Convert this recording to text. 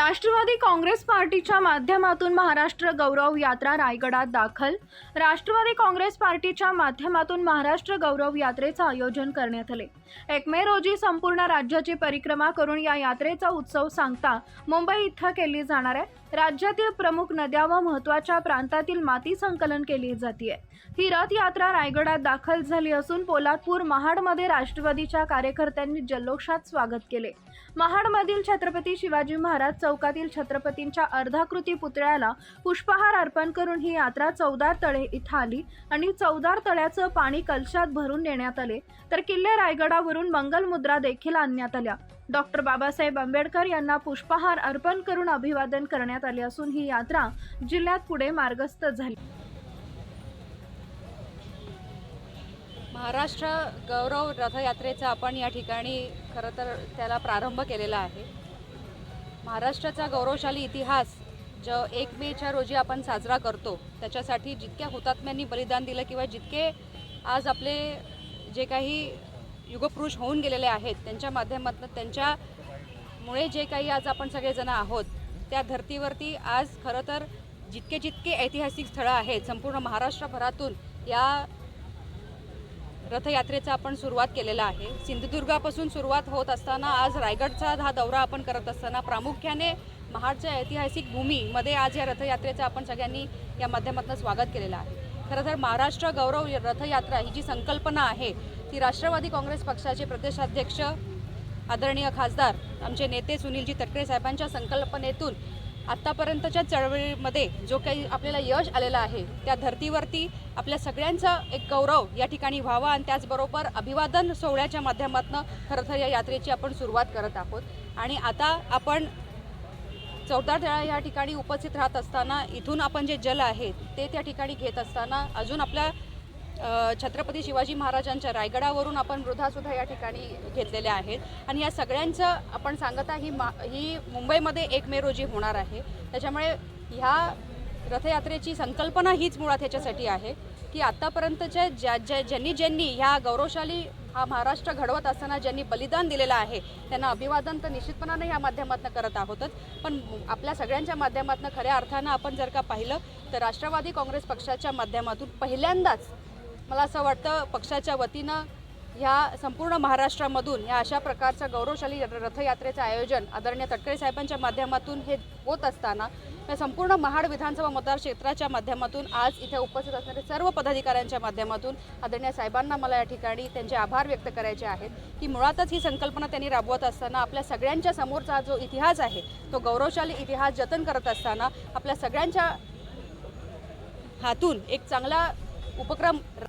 राष्ट्रवादी काँग्रेस पार्टीच्या माध्यमातून महाराष्ट्र गौरव यात्रा रायगडात दाखल. राष्ट्रवादी काँग्रेस पार्टीच्या माध्यमातून महाराष्ट्र गौरव यात्रेचं आयोजन करण्यात आले. एक मे रोजी संपूर्ण राज्याची परिक्रमा करून या यात्रेचा उत्सव सांगता मुंबई इथं केली जाणार आहे. राज्यातील प्रमुख नद्या व महत्त्वाच्या प्रांतातील माती संकलन केली जाते ही रथ यात्रा रायगडात दाखल झाली असून पोलादपूर महाडमध्ये राष्ट्रवादीच्या कार्यकर्त्यांनी जल्लोषात स्वागत केले. महाडमधील छत्रपती शिवाजी महाराज चौकातील छत्रपतींच्या अर्धाकृती पुतळ्याला पुष्पहार अर्पण करून ही यात्रा चौदार तळे इथं आली आणि चौदार तळ्याचं पाणी कलशात भरून नेण्यात आले. तर किल्ले रायगडावरून मंगलमुद्रा देखील आणण्यात आल्या. डॉक्टर बाबासाहेब आंबेडकर यांना पुष्पहार अर्पण करून अभिवादन करण्यात आले असून ही यात्रा जिल्ह्यात पुढे मार्गस्थ झाली. महाराष्ट्र गौरव रथयात्रेचा आपण या ठिकाणी खरं तर त्याला प्रारंभ केलेला आहे. महाराष्ट्राचा गौरवशाली इतिहास जो एक मेच्या रोजी आपण साजरा करतो त्याच्यासाठी जितक्या हुतात्म्यांनी बलिदान दिलं किंवा जितके आज आपले जे काही युगपुरुष होऊन गेलेले आहेत त्यांच्या माध्यमातून त्यांच्यामुळे जे काही आज आपण सगळेजण आहोत त्या धर्तीवरती आज खरं तर जितके जितके ऐतिहासिक स्थळं आहेत संपूर्ण महाराष्ट्रभरातून या रथयात्रेचा आपण सुरुवात केलेला आहे. सिंधुदुर्गापासून सुरुवात होत असताना आज रायगडचा हा दौरा आपण करत असताना प्रामुख्याने महाडच्या ऐतिहासिक भूमीमध्ये आज या रथयात्रेचं आपण सगळ्यांनी या माध्यमातून स्वागत केलेलं आहे. खरं तर महाराष्ट्र गौरव रथयात्रा ही जी संकल्पना आहे ती राष्ट्रवादी काँग्रेस पक्षाचे प्रदेशाध्यक्ष आदरणीय खासदार आमचे नेते सुनीलजी तटकरे साहेबांच्या संकल्पनेतून आत्तापर्यंतच्या चळवळीमध्ये जो काही आपल्याला यश आलेलं आहे त्या धर्तीवरती आपल्या सगळ्यांचा एक गौरव या ठिकाणी व्हावा आणि त्याचबरोबर अभिवादन सोहळ्याच्या माध्यमातून खरं तर या यात्रेची आपण सुरुवात करत आहोत. आणि आता आपण चौदार तळा या ठिकाणी उपस्थित राहत असताना इथून आपण जे जल आहे ते त्या ठिकाणी घेत असताना अजून आपल्या छत्रपती शिवाजी महाराजांच्या रायगडावरून आपण वृद्धासुद्धा या ठिकाणी घेतलेल्या आहेत. आणि या सगळ्यांचं आपण सांगता ही मा ही मुंबईमध्ये एक मे रोजी होणार आहे. त्याच्यामुळे ह्या रथयात्रेची संकल्पना हीच मुळात ह्याच्यासाठी आहे की आत्तापर्यंतच्या ज्या ज्या ज्यांनी ज्यांनी ह्या गौरवशाली हा महाराष्ट्र घडवत असताना ज्यांनी बलिदान दिलेलं आहे त्यांना अभिवादन तर निश्चितपणाने ह्या माध्यमातून करत आहोतच. पण आपल्या सगळ्यांच्या माध्यमातून खऱ्या अर्थानं आपण जर का पाहिलं तर राष्ट्रवादी काँग्रेस पक्षाच्या माध्यमातून पहिल्यांदाच मला असं वाटतं पक्षाच्या वतीनं ह्या संपूर्ण महाराष्ट्रामधून या अशा प्रकारचं गौरवशाली रथयात्रेचं आयोजन आदरणीय तटकरे साहेबांच्या माध्यमातून हे होत असताना या संपूर्ण महाड विधानसभा मतदार क्षेत्राच्या माध्यमातून आज इथे उपस्थित असणारे सर्व पदाधिकाऱ्यांच्या माध्यमातून आदरणीय साहेबांना मला या ठिकाणी त्यांचे आभार व्यक्त करायचे आहेत की मुळातच ही संकल्पना त्यांनी राबवत असताना आपल्या सगळ्यांच्या समोरचा जो इतिहास आहे तो गौरवशाली इतिहास जतन करत असताना आपल्या सगळ्यांच्या हातून एक चांगला उपक्रम